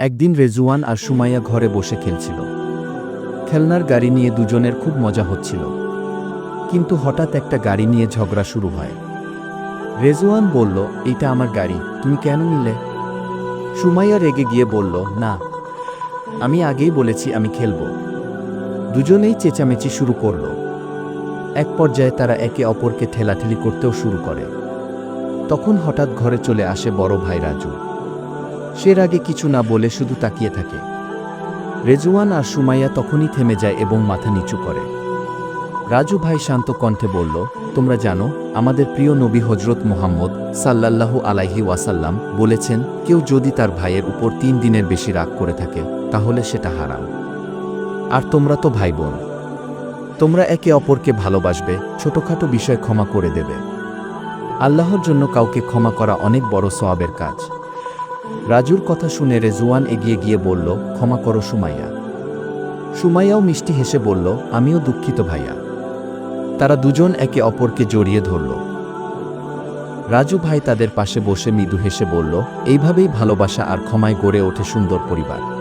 একদিন রেজুয়ান আর সুমাইয়া ঘরে বসে খেলছিল। খেলনার গাড়ি নিয়ে দুজনের খুব মজা হচ্ছিল। কিন্তু হঠাৎ একটা গাড়ি নিয়ে ঝগড়া শুরু হয়। রেজুয়ান বলল এটা আমার গাড়ি, তুমি কেন নিলে? সুমাইয়া রেগে গিয়ে বলল, না, আমি আগেই বলেছি আমি খেলব। দুজনেই চেঁচামেচি শুরু করল। এক পর্যায়ে তারা একে অপরকে ঠেলাঠেলি করতেও শুরু করে। তখন হঠাৎ ঘরে চলে আসে বড় ভাই রাজু। সে আগে কিছু না বলে শুধু তাকিয়ে থাকে। রেজুয়ান আর সুমাইয়া তখনই থেমে যায় এবং মাথা নিচু করে। রাজু ভাই শান্ত কণ্ঠে বলল, তোমরা জানো, আমাদের প্রিয় নবী হজরত মোহাম্মদ সাল্লাল্লাহু আলাইহি ওয়াসাল্লাম বলেছেন, কেউ যদি তার ভাইয়ের উপর তিন দিনের বেশি রাগ করে থাকে, তাহলে সেটা হারাম। আর তোমরা তো ভাই বোন তোমরা একে অপরকে ভালোবাসবে, ছোটখাটো বিষয় ক্ষমা করে দেবে। আল্লাহর জন্য কাউকে ক্ষমা করা অনেক বড় সওয়াবের কাজ। রাজুর কথা শুনে রেজুয়ান এগিয়ে গিয়ে বলল, ক্ষমা করো সুমাইয়া। সুমাইয়াও মিষ্টি হেসে বলল, আমিও দুঃখিত ভাইয়া। তারা দুজন একে অপরকে জড়িয়ে ধরল। রাজু ভাই তাদের পাশে বসে মৃদু হেসে বলল, এইভাবেই ভালোবাসা আর ক্ষমায় গড়ে ওঠে সুন্দর পরিবার।